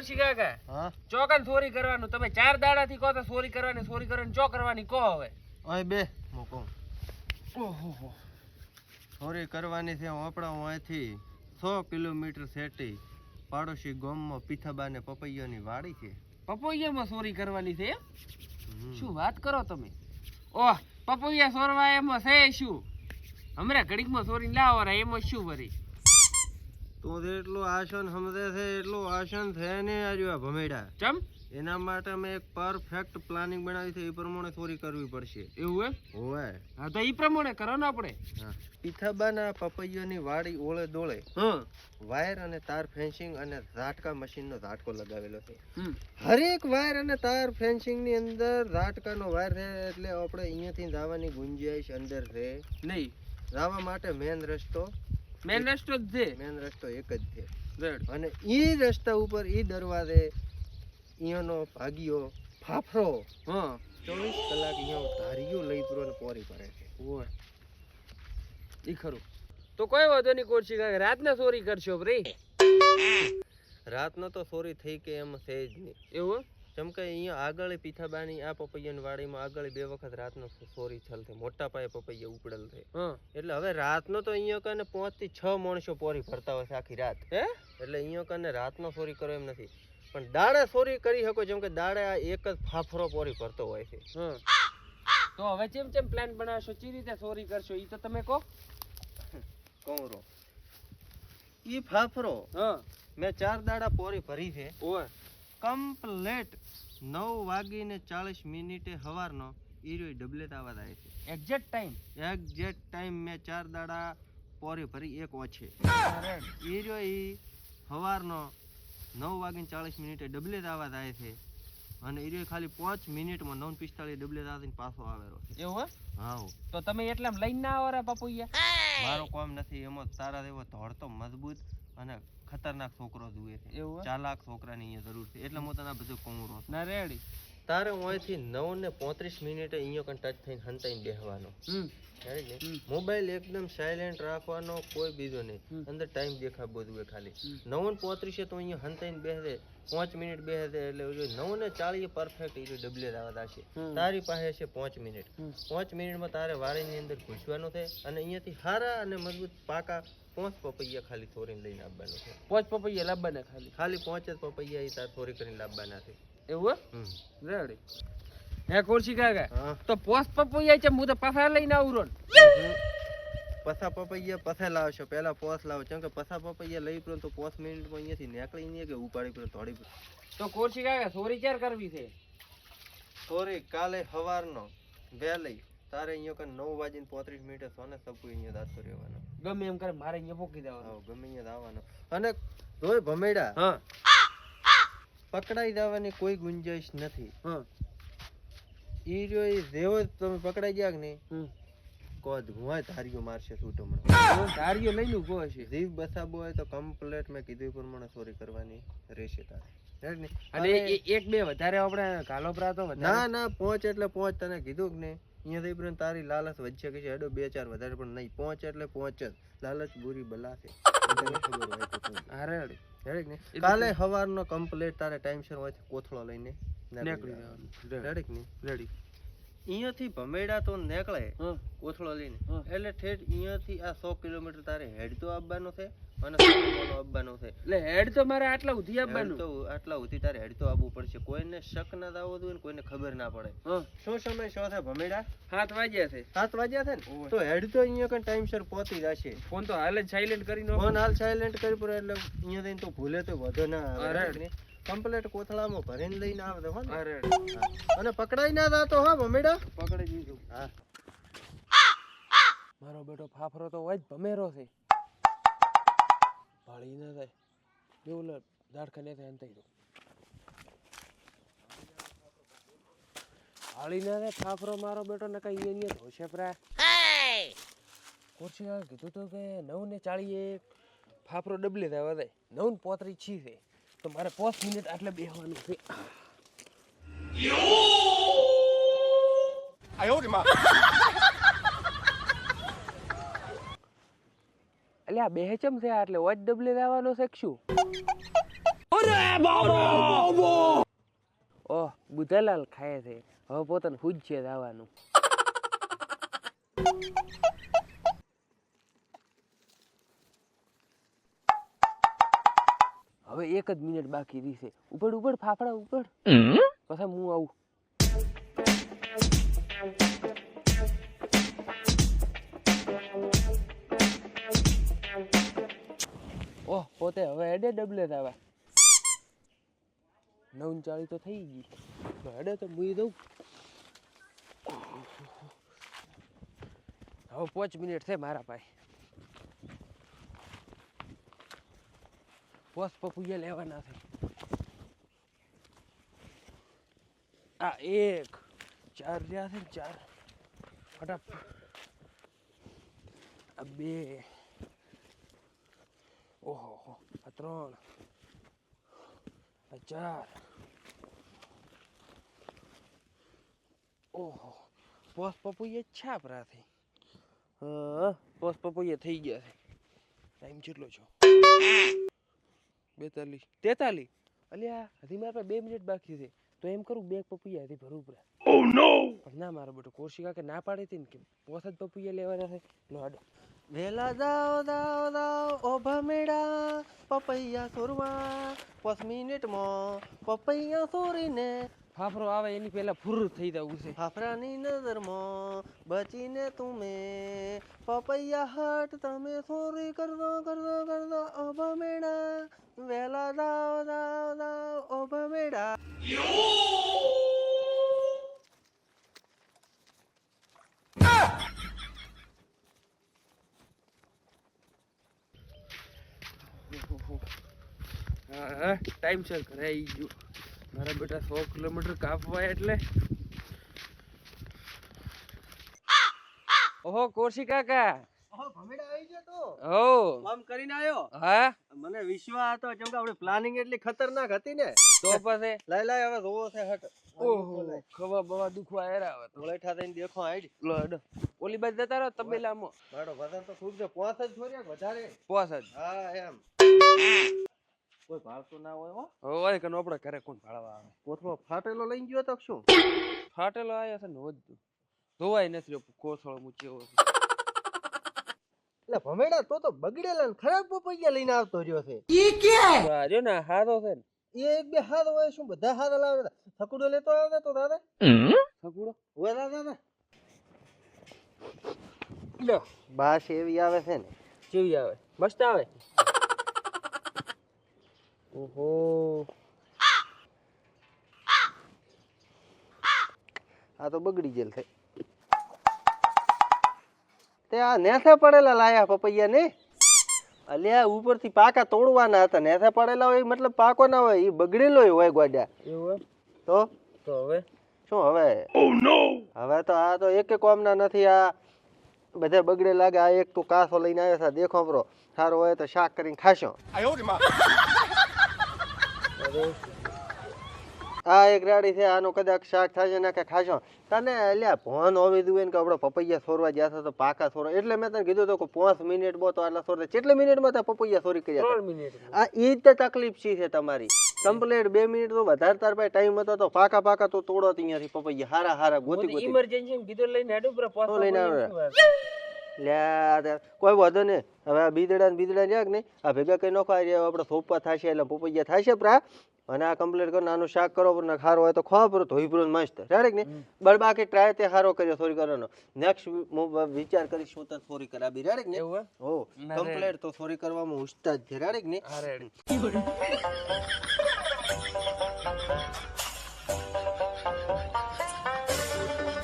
કોશી કાકા? ચોકન ચોરી કરવાનું. તમે ચાર દાડાથી કહો તો ચોરી કરવાની ચોરી કરવાની ચો કરવાની કહો હવે. અહીં બે. મૂકો કહું. ઓહો ચોરી કરવાની છે આપણા અહીંથી સો કિલોમીટર સેટી પાડોશી ગામમાં પીથાબાને પપૈયાની વાડી છે. પપૈયામાં ચોરી કરવાની છે શું વાત કરો તમે? ઓહ પપૈયા ચોરવા એમાં છે શું? હમણાં ઘડીકમાં સોરી લાવો રે એમાં શું વરી? તો જેટલું એટલું આસન સમજે છે એટલું આસન થાય ને આજુ આ ભમેડા. ચમ? એના માટે મેં એક પરફેક્ટ પ્લાનિંગ બનાવી છે એ પ્રમાણે થોડી કરવી પડશે. એવું હે? હોવે. હા તો એ પ્રમાણે કરો ને આપણે. પીથાબાના પપૈયાની વાડી ઓળે દોળે. હા. વાયર અને તાર ફેન્સિંગ અને ઝાટકા મશીનનો ઝાટકો લગાવેલો છે. હરેક વાયર અને તાર ફેન્સિંગની અંદર ઝાટકાનો વાયર રહે એટલે આપણે અહીંયાથી જવાની ગુંજાઈશ અંદર રહે નહીં. જવા માટે મેન રસ્તો મેન રસ્તો જ છે. મેન રસ્તો એક જ છે. અને એ રસ્તા ઉપર એ દરવાજે અહીંયાનો ભાગીયો ફાફરો હા. ચોવીસ કલાક અહીંયા ધારીઓ લઈ પૂરો ને પોરી પડે છે. ઓય. એ ખરું. તો કોઈ વાંધો નહીં કોશી કાકા રાતના ચોરી કરશો ભાઈ. રાતનો તો ચોરી થઈ કે એમ છે જ નહીં. એવું જેમ કે અહીંયા આગળ પીઠાબાની આ પપૈયાની વાડીમાં આગળ બે વખત રાતનો સોરી છલ છે મોટા પાયે પપૈયા ઉપડેલ થાય હા. એટલે હવે રાતનો તો અહીંયા કને પાંચથી છ માણસો પોરી ફરતા હોય છે આખી રાત. હે? એટલે અહીંયા કને રાતનો સોરી કરો એમ નથી. પણ દાડે સોરી કરી શકો જેમ કે દાડે આ એક જ ફાફરો પોરી ફરતો હોય છે. હા. તો હવે ચેમ ચેમ પ્લાન બનાવશો ચી રીતે સોરી કરશો ઈ તો તમે કહો. કહું રો ઈ ફાફરો હા. મેં ચાર દાડા પોરી ભરી છે. ઓય. કમ્પ્લેટ નવ વાગીને ચાલીસ મિનિટે સવારનો ઈરોય ડબલેટ આવા થાય છે. એક્ઝેક્ટ ટાઈમ એક્ઝેક્ટ ટાઈમ મેં ચાર દાડા પોરી ભરી એક ઓછે. ઈરો ઈ સવારનો નવ વાગીને ચાલીસ મિનિટે ડબલેટ આવા થાય છે. અને ઈરો ખાલી પાંચ મિનિટમાં નવ પિસ્તાળીસ ડબલેટ આવીને પાછો આવેલો એવું હા? તો તમે એટલામ લઈને ના આવો રે બાપુ મારો કોમ નથી એમાં તારા એવો ધોળતો મજબૂત અને ખતરનાક છોકરો જોઈએ છે. એવું ચાલાક છોકરાની અહીંયા જરૂર છે. એટલે હું તને બધું કહું રહું ના રેડી તારે અહીંથી નવ ને પોત્રીસ મિનિટે અહીંયા કણ ટચ થઈને હંતાઈને બેહવાનો. મોબાઈલ એકદમ સાયલેન્ટ રાખવાનો કોઈ બીજો. નહીં. અંદર ટાઈમ દેખાવો જોઈએ ખાલી. નવ ને પોત્રીસે તો અહીંયા હંતાઈને બેસે. પાંચ મિનિટ બેસે એટલે નવ ને ચાલીએ પરફેક્ટ એ ડબલે આવવા છે તારી પાસે છે પાંચ મિનિટ. પાંચ મિનિટમાં તારે વાડીની અંદર ઘૂસવાનું છે અને અહીંયાથી સારા અને મજબૂત પાકા પાંચ પપૈયા ખાલી થોરીને લઈને આવવાનું છે. પાંચ પપૈયા લાવવાના ખાલી. ખાલી પાંચ જ પપૈયા એ તાર થોરી કરીને લાવવાના છે. એવું રેડી. હે કોરસી કાકા તો પોસ પપૈયા છે હું તો પાછા લઈને આવું રોન. પસા પપૈયા પસા લાવશો પહેલા પોસ લાવો. કેમ કે પસા પપૈયા લઈ પડે તો પોસ મિનિટમાં અહીંયાથી નીકળી નહીં કે ઉપાડી પડે થોડી તો કોરસી કાકા સોરી ક્યારે કરવી છે? સોરી કાલે સવારનો વહેલી. તારે અહીંયા કે નવ વાગીને પોત્રીસ મિનિટે સોને સપુ અહીંયા દાતો રહેવાનો. ગમે એમ કરે મારે અહીંયા પોકી દેવાનો ગમે અહીંયા આવવાનો. અને રોય ભમેડા હા. પકડાઈ જવાની કોઈ ગુંજાઈશ નથી. હા. ઈ રહ્યો એ જેવો તમે પકડાઈ ગયા કે નહીં? કોદ હુંય ધારીઓ મારશે છૂટો તો ધારીઓ લઈને ઊભો હશે. જીવ બસાબો હોય તો કમ્પ્લેટ મેં કીધું પ્રમાણે ચોરી કરવાની રહેશે તારે. અને એક બે વધારે આપણે ગાલોપરા તો ના ના પહોંચ એટલે પહોંચ. તને કીધું કે નહીં? અહીંયાથી પણ તારી લાલચ વધશે કે છે? એડો બે ચાર વધારે પણ નહીં. પહોંચ એટલે પહોંચ જ. લાલચ બુરી બલા છે એ કાલે સવારનો કમ્પ્લીટ તારે ટાઈમસર હોય તો કોથળો લઈને નીકળી જવાનું હેડે રેડી અહીંયાથી ભમેડા તો નીકળે કોથળો લઈને. એટલે ઠેઠ અહીંયાથી આ સો કિલોમીટર તારે હેડ તો આપવાનો છે અને આપવાનો છે. એટલે હેડ તો મારે આટલા ઉધી આપવાનું. તો આટલા ઉધી તારે હેડ તો આવવું પડશે. કોઈને શક ના દાવો દઉં ને કોઈને ખબર ના પડે. શું સમય શું છે ભમેડા? સાત વાગ્યા છે. સાત વાગ્યા છે ને? તો હેડ તો અહીંયા કણ ટાઈમસર પહોંચી જશે. ફોન તો હાલ જ સાયલેન્ટ કરી ફોન હાલ સાયલેન્ટ કરી પડે એટલે અહીંયા તો ભૂલે તો વધુ ના આવે. કમ્પ્લેટ કોથળામાં ભરીને લઈને આવે તો હા. અને પકડાઈ ના જાતો હા ભમેડા. પકડી દીધું હા. મારો બેટો ફાફરો તો હોય જ ભમેરો છે. ભાળી ના થાય જેવું લે દાડખા ને થાય અંતાઈ દો ભાળી ના થાય ફાફરો મારો બેટો ને કઈ અહીંયા ધોશે પ્રા. કોર્સી કીધું તો કે નવ ને ચાળીએ ફાફરો ડબલે થાય વધાય નવ ને પોતરી છી છે. તો મારે પાંચ મિનિટ આટલે બેહવાનું છે. અલ્યા આ બે ચમ છે એટલે વોચ ડબલે આવવાનો છે શું? ઓહ બુધાલાલ ખાય છે. હવે પોતાને હુજ છે દાવાનું હવે એક જ મિનિટ બાકી રહી છે. ઉપર ઉપર ફાફડા ઉપર પછી હું આવું. ઓહ પોતે હવે હેડે ડબલે થવા નવ ચાળી તો થઈ ગઈ. હેડે તો મૂકી દઉં. હવે પાંચ મિનિટ છે મારા પાસે. પોસ પપુયા લેવાના છે આ એક ચાર રહ્યા છે ચાર ફટાફટ આ બે ઓહો આ ત્રણ આ ચાર ઓહો પોસ પપુયા છાપરા થઈ પોસ પપુયા થઈ ગયા છે ટાઈમ કેટલો છો બેતાલીસ. તેતાલીસ? અલ્યા હજી મારા બે મિનિટ બાકી છે. તો એમ કરું બે પપૈયા હજી ભરું પડે. પણ ના મારો બેટો કોશિકા કે ના પાડી હતી ને કે પોસ જ પપૈયા લેવાના છે. લોડ વેલા દાવ દાવ દાવ ઓભા ભમેડા પપૈયા સોરવા. પાંચ મિનિટમાં પપૈયા સોરીને ફાફરો આવે એની પહેલા ફૂર થઈ જવું છે. ફાફરાની નજરમાં બચીને તમે પપૈયા હટ તમે સોરી કરદો કરદો કરદો ઓ ભમેડા વેલા દાવ દાવ દાવ ઓ ભમેડા ટાઈમ સર ઘરે આવી ગયું. મારા બેટા સો કિલોમીટર કાપવા એટલે. ઓહો કોશી કાકા. મને વિશ્વાસ હતો કેમ કે આપણે પ્લાનિંગ એટલી ખતરનાક હતી ને. તો પછી? લાય લાય હવે જોવો છે હટ. ઓહો ખબર બવા દુખવા હેરા આવે ધોળેઠા થઈને દેખો હાઈડ લો ઓલી બાજુ જતા રહો તબેલામાં મારો વજન તો ખૂબ છે પોસ જ છોર્યા વધારે? પોસ જ. હા એમ. કોઈ ભાવતું ના હોય હો. હોય કે આપણે ઘરે કોણ ભાળવા આવે? કોથળો ફાટેલો લઈ ગયો તો શું? ફાટેલો આવ્યો છે ને વધુ ધોવાય નથી કોથળો મૂચ્યો એટલે ભમેડા તો તો બગડેલા ને ખરાબ પપૈયા લઈને આવતો રહ્યો છે. આ રહ્યો ને હારો છે ને. એ એક બે હારો હોય શું બધા હારા લાવે? થકુડો લેતો આવે તો દાદા? સગુડો હોય દાદા ને લ્યો બાસ એવી આવે છે ને. કેવી આવે. મસ્ત આવે? ઓહો. આ તો બગડી જેલ થઈ. તે આ નેથે પડેલા લાયા પપૈયા ને અલ્યા ઉપરથી પાકા તોડવાના હતા. નેથે પડેલા હોય મતલબ પાકો ના હોય એ બગડેલો હોય ગોડા. એવું તો? તો હવે? શું હવે? હવે તો આ તો એક કોમના નથી આ બધા બગડે લાગે. આ એક તો કાસો લઈને આવ્યા હતા દેખો બરો સારો હોય તો શાક કરીને ખાશો. આ એક રાડી છે આનો કદાચ શાક થશે ને કે ખાશો. તને અલ્યા ભોન હોવી જોઈએ ને કે આપણે પપૈયા સોરવા ગયા હતા તો પાકા સોરો એટલે મેં તને કીધું તો કે પાંચ મિનિટ બો તો આટલા સોરતા કેટલી મિનિટમાં તે પપૈયા સોરી કર્યા હતા? આ એ જ તકલીફ છે છે તમારી? કમ્પ્લેટ બે મિનિટ તો વધારે તાર પાસે ટાઈમ હતો તો પાકા પાકા તો તોડો અહીંયાથી પપૈયા. હારા હારા ગોતી ગોતી. ઇમરજન્સી કીધું લઈને હેડું પર પાછો લઈને આવે? તે કોઈ વાંધો નહીં. હવે આ બીદડા ને બીદડા રહ્યા નહીં? આ ભેગા કઈ નોખો આ રહ્યા આપણે થોપા થશે એટલે પોપૈયા થશે પ્રા. અને આ કમ્પ્લીટ કરો આનું શાક કરો ને ખારો હોય તો ખવા પૂરો ધોઈ પૂરો મસ્ત. રાડે ને નહીં? બળ બાકી ટ્રાય તે સારો કર્યો સોરી કરવાનો નેક્સ્ટ વિચાર કરીશ હું તને સોરી કરાવી રાડે ને હો કમ્પ્લીટ તો સોરી કરવામાં ઉસ્તાદ છે રાડે કે નહીં? હા રેડી.